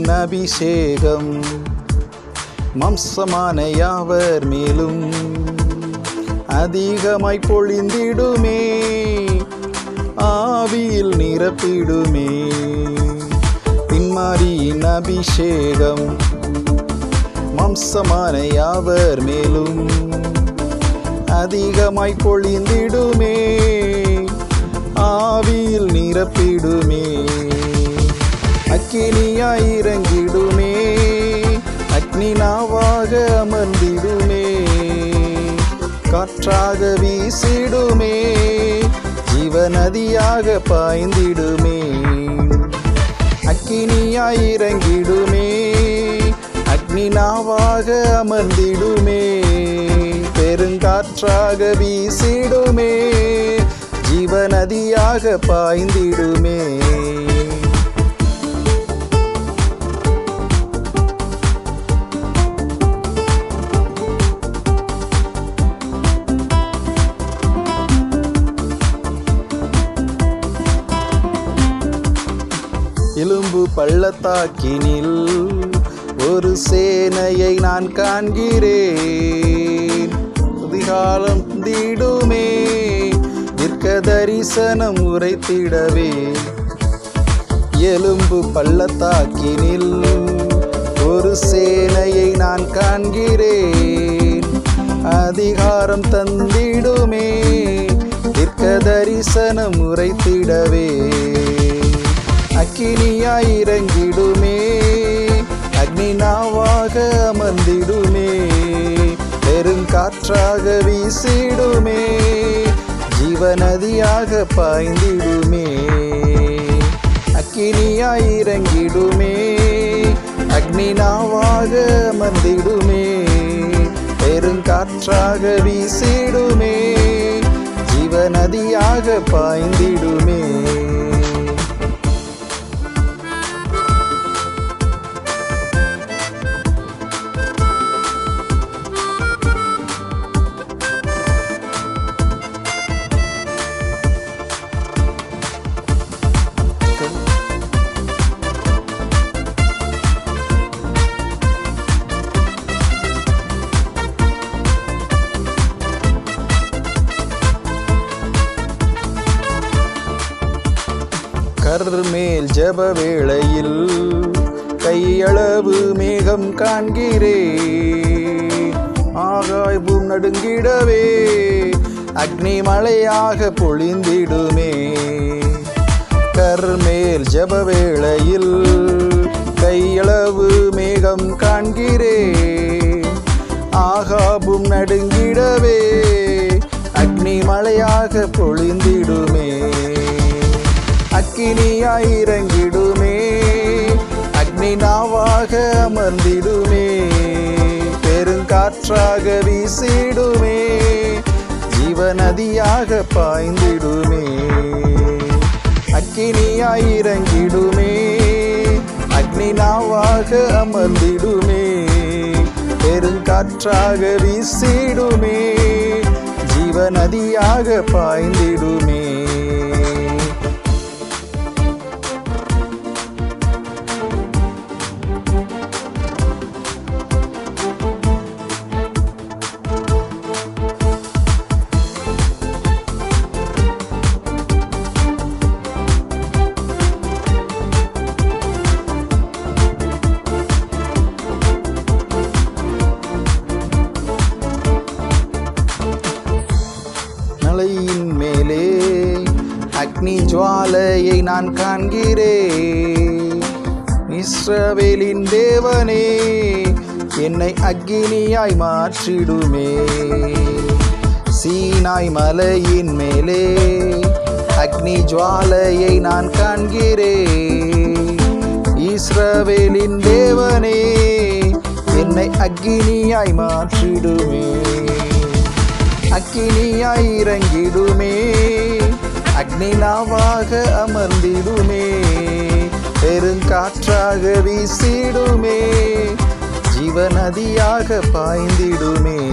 பின்மாரியின் அபிஷேகம். மம்சமான யாவர் மேலும் அதிகமாய் பொழிந்திடுமே. ஆவியில் நிரப்பிடுமே. பின்மாரியின் அபிஷேகம். மாம்சமான யாவர் மேலும் அதிகமாய் பொழிந்திடுமே. ஆவியில் நிரப்பிடுமே. அக்கினியாய் இறங்கிடுமே அக்னி நாவாக அமர்ந்திடுமே காற்றாக வீசிடுமே ஜீவநதியாக பாய்ந்திடுமே அக்கினியாய் இறங்கிடுமே அக்னி நாவாக அமர்ந்திடுமே பெருங்காற்றாக வீசிடுமே ஜீவநதியாக பாய்ந்திடுமே எலும்பு பள்ளத்தாக்கினில் ஒரு சேனையை நான் காண்கிறேன். அதிகாலம் தீடுமே நிற்க தரிசனம் உரைத்திடவே. எலும்பு பள்ளத்தாக்கினில் ஒரு சேனையை நான் காண்கிறேன். அதிகாரம் தந்திடுமே நிற்க தரிசனம் உரைத்திடவே. அக்கினியாய் இறங்கிடுமே அக்னி நாவாக அமர்ந்திடுமே. பெருங்காற்றாக வீசிடுமே. ஜீவநதியாக பாய்ந்திடுமே. அக்கினியாய் இறங்கிடுமே அக்னி நாவாக அமர்ந்திடுமே. பெருங்காற்றாக வீசிடுமே. ஜீவநதியாக பாய்ந்திடுமே. கர்மேல் ஜப வேளையில் கையளவு மேகம் காண்கிறே. ஆகாய்வும் நடுங்கிடவே அக்னி மலையாக பொழிந்திடுமே. கர்மேல் ஜப வேளையில் கையளவு மேகம் காண்கிறே. ஆகாபும் நடுங்கிடவே அக்னி மலையாக பொழிந்திடுமே அக்கினியாய் இறங்கிடுமே. அக்னி நாவாக அமர்ந்திடுமே. பெருங்காற்றாக வீசிடுமே. ஜீவநதியாக பாய்ந்திடுமே. அக்கினியாய் இறங்கிடுமே. அக்னி நாவாக அமர்ந்திடுமே. பெருங்காற்றாக வீசிடுமே. ஜீவநதியாக பாய்ந்திடுமே. அக்னி ஜுவாலையை நான் காண்கிறேன். இஸ்ரவேலின் தேவனே என்னை அக்னியாய் மாற்றிடுமே. சீனாய் மலையின் மேலே அக்னி ஜுவாலையை நான் காண்கிறேன். இஸ்ரவேலின் தேவனே என்னை அக்னியாய் மாற்றிடுமே. அக்கினியாய் இறங்கிடுமே. அக்னி அமர்ந்திடுமே. பெருங்காற்றாக வீசிடுமே. ஜீவநதியாக பாய்ந்திடுமே.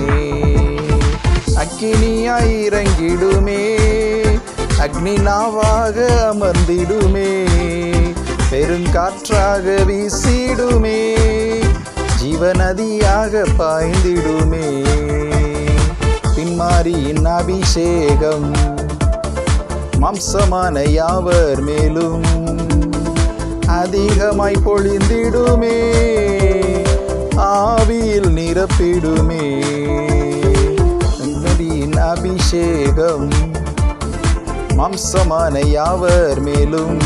அக்கினியாய் இறங்கிடுமே. அக்னி நாவாக அமர்ந்திடுமே. பெருங்காற்றாக வீசிடுமே. ஜீவநதியாக பாய்ந்திடுமே. பின்மாரியின் அபிஷேகம். மாம்சமான யாவர் மேலும் அதிகமாய் பொழிந்திடுமே ஆவியில் நிரப்பிடுமே. நதியின் அபிஷேகம் மாம்சமான யாவர் மேலும்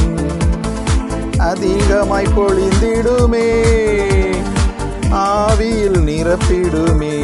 அதிகமாய் பொழிந்திடுமே ஆவியில் நிரப்பிடுமே.